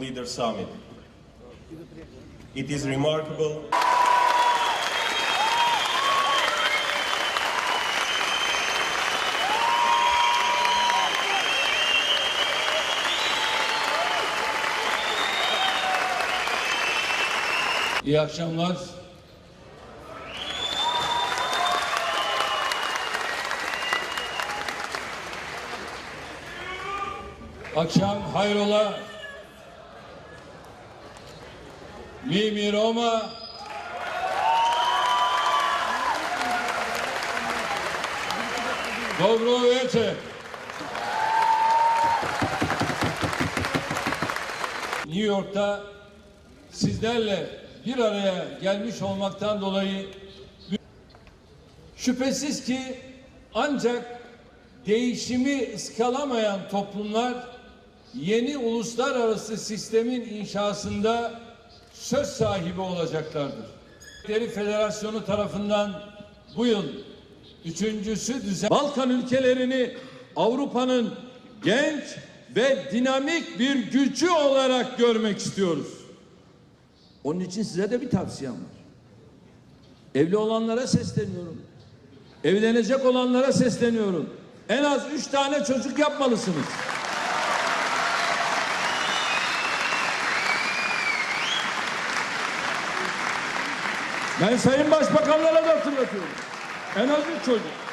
Leader Summit. It is remarkable İyi akşamlar. Akşam hayrola. Mimi Roma. Dobro večer. New York'ta sizlerle bir araya gelmiş olmaktan dolayı şüphesiz ki ancak değişimi ıskalamayan toplumlar yeni uluslararası sistemin inşasında söz sahibi olacaklardır. Deri Federasyonu tarafından bu yıl üçüncüsü düzen Balkan ülkelerini Avrupa'nın genç ve dinamik bir gücü olarak görmek istiyoruz. Onun için size de bir tavsiyem var. Evli olanlara sesleniyorum. Evlenecek olanlara sesleniyorum. En az üç tane çocuk yapmalısınız. Ben Sayın Başbakanlara da hatırlatıyorum. En az üç çocuk.